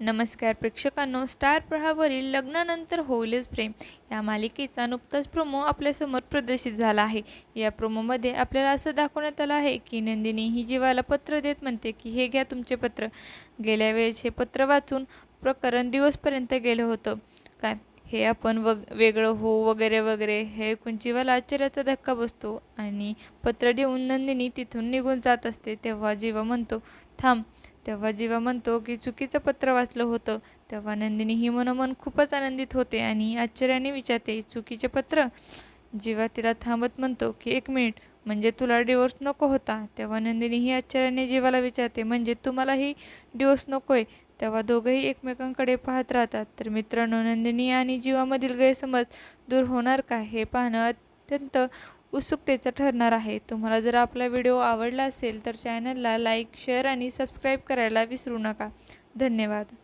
नमस्कार प्रेक्षकांनो स्टार प्रहावरील लग्नानंतर होईलच प्रेम. या मालिकेचा नुकताच प्रोमो आपल्यासमोर प्रदर्शित झाला आहे. या प्रोमोमध्ये आपल्याला असं दाखवण्यात आलं आहे की नंदिनी ही जीवाला पत्र देत म्हणते की हे घ्या तुमचे पत्र. गेल्या वेळेस हे पत्र वाचून प्रकरण दिवसपर्यंत गेलं होतं. काय? हे आपण वग वेगळं हो वगैरे वगैरे हे ऐकून जीवाला आश्चर्याचा धक्का बसतो आणि पत्र देऊन नंदिनी तिथून निघून जात असते तेव्हा जीवा म्हणतो थांब तेव्हा जेव्हा म्हणतो की चुकीचं पत्र वाचलं होतं तेव्हा नंदिनी ही मनोमन खूपच आनंदित होते आणि आश्चर्याने विचारते चुकीचे पत्र? जेव्हा तिला थांबत म्हणतो की एक मिनिट म्हणजे तुला डिवोर्स नको होता? तेव्हा नंदिनी ही आश्चर्याने जीवाला विचारते म्हणजे तुम्हालाही डिवोर्स नको आहे तेव्हा दोघंही एकमेकांकडे पाहत राहतात. तर मित्रांनो नंदिनी आणि जीवामधील गैरसमज दूर होणार का हे पाहणं अत्यंत उत्सुकतेचं ठरणार आहे. तुम्हाला जर आपला व्हिडिओ आवडला असेल तर चॅनलला लाईक शेअर आणि सबस्क्राईब करायला विसरू नका. धन्यवाद.